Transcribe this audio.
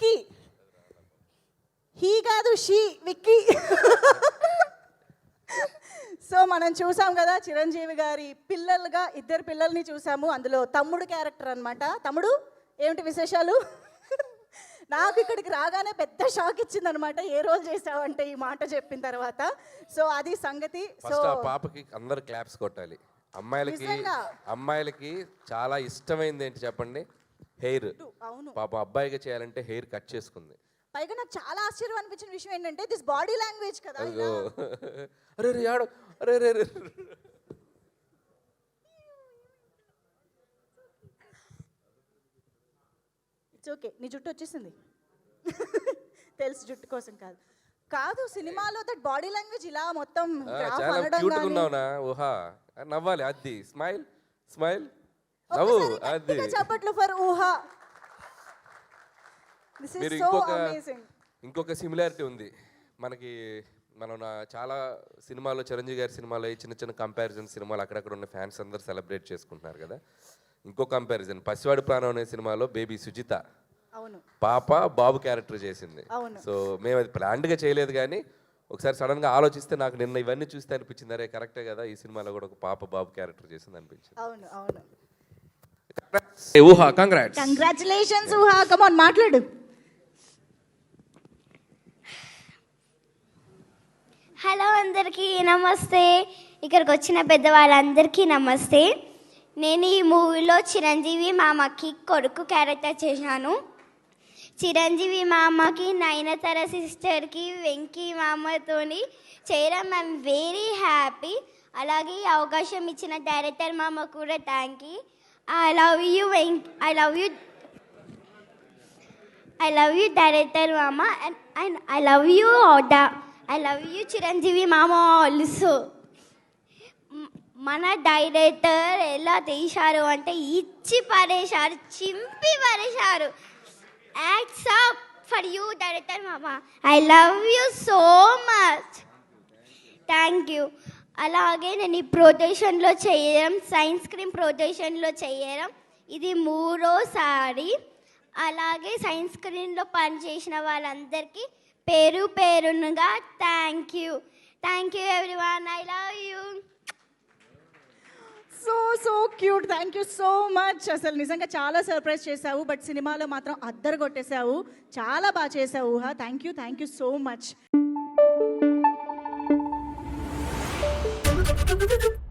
Vicky. He కాదు she Vicky. So మనం చూసాం కదా చిరంజీవి గారి పిల్లలుగా ఇద్దరు పిల్లల్ని చూసాము. అందులో తమ్ముడు క్యారెక్టర్ అన్నమాట. తమ్ముడు ఏమిటి విశేషాలు? నాకు ఇక్కడికి రాగానే పెద్ద షాక్ ఇచ్చింది అనమాట ఏ రోజు చేసావంటే ఈ మాట చెప్పిన తర్వాత. సో అది సంగతి. సో పాపకి అందరు క్లాప్స్ కొట్టాలి. అమ్మాయిలకి? అమ్మాయిలకి చాలా ఇష్టమైంది ఏంటి చెప్పండి? హెయిర్. అవును. పాప అబ్బాయిగా చేయాలంటే హెయిర్ కట్ చేసుకుంది. పైగా నాకు చాలా ఆశ్చర్యం అనిపించిన విషయం ఏంటంటే దిస్ బాడీ లాంగ్వేజ్ కదా అరే రే ఆడు. అరే రే రే ఇట్స్ ఓకే నీ జుట్టు వచ్చేసింది. తెలుసు జుట్టు కోసం కాదు. కాదు సినిమాలో దట్ బాడీ లాంగ్వేజ్ ఇలా మొత్తం చాలా క్యూట్ ఉన్నావునా ఊహా. నవ్వాలి అది స్మైల్ స్మైల్ నవ్వు అది. చప్పట్లు ఫర్ ఊహా. దిస్ మీరు సో ఇంకొక అమేజింగ్ ఇంకొక సిమిలారిటీ ఉంది. మనకి మనం నా చాలా సినిమాలో చిరంజీవి గారి సినిమాలో ఈ చిన్న చిన్న కంపారిజన్ సినిమాలు అక్కడక్కడ ఉన్న ఫ్యాన్స్ అందరు సెలబ్రేట్ చేసుకుంటున్నారు కదా. ఇంకో కంపారిజన్ పసివాడి ప్రాణం అనే సినిమాలో బేబీ సుజిత అవును. పాప బాబు క్యారెక్టర్ చేసింది. అవును. సో మేము అది ప్లాన్డ్గా చేయలేదు కానీ ఒకసారి సడన్గా ఆలోచిస్తే నాకు నిన్న ఇవన్నీ చూస్తే అనిపించింది. అరే కరెక్టే కదా ఈ సినిమాలో కూడా ఒక పాప బాబు క్యారెక్టర్ చేసింది అనిపించింది. అవును అవును. Uha congrats congratulations Uha come on మాట్లాడు. హలో అందరికీ నమస్తే. ఇక్కడికి వచ్చిన పెద్దవాళ్ళందరికీ నమస్తే. నేను ఈ మూవీలో చిరంజీవి మామకి కొడుకు క్యారెక్టర్ చేశాను. చిరంజీవి మామకి నయనతర సిస్టర్కి వెంకీ మామతోని చేయడం ఐఎమ్ వెరీ హ్యాపీ అలాగే అవకాశం ఇచ్చిన డైరెక్టర్ మామ కూడా thank you I love you వెంక్ I love you I love you director and, and I I love you I love you Chiranjeevi మామ also. మన డైరెక్టర్ ఎలా తీశారు అంటే ఇచ్చి పడేశారు చింపి పడేశారు. Acts up for you director మామ I love you so much thank you అలాగే నేను ఈ ప్రొటెక్షన్లో చేయడం సైన్స్ క్రీమ్ ప్రొటెక్షన్లో చేయడం ఇది మూడోసారి. అలాగే సైన్స్ స్క్రీన్లో పనిచేసిన వాళ్ళందరికీ పేరు పేరునుగా thank you. Thank you everyone. I love you. So so cute. Thank you so much. అసలు నిజంగా చాలా సర్ప్రైజ్ చేసావు బట్ సినిమాలో మాత్రం అద్దరు కొట్టేశావు చాలా బాగా చేసావు Uha. Thank you thank you so much. Thank you.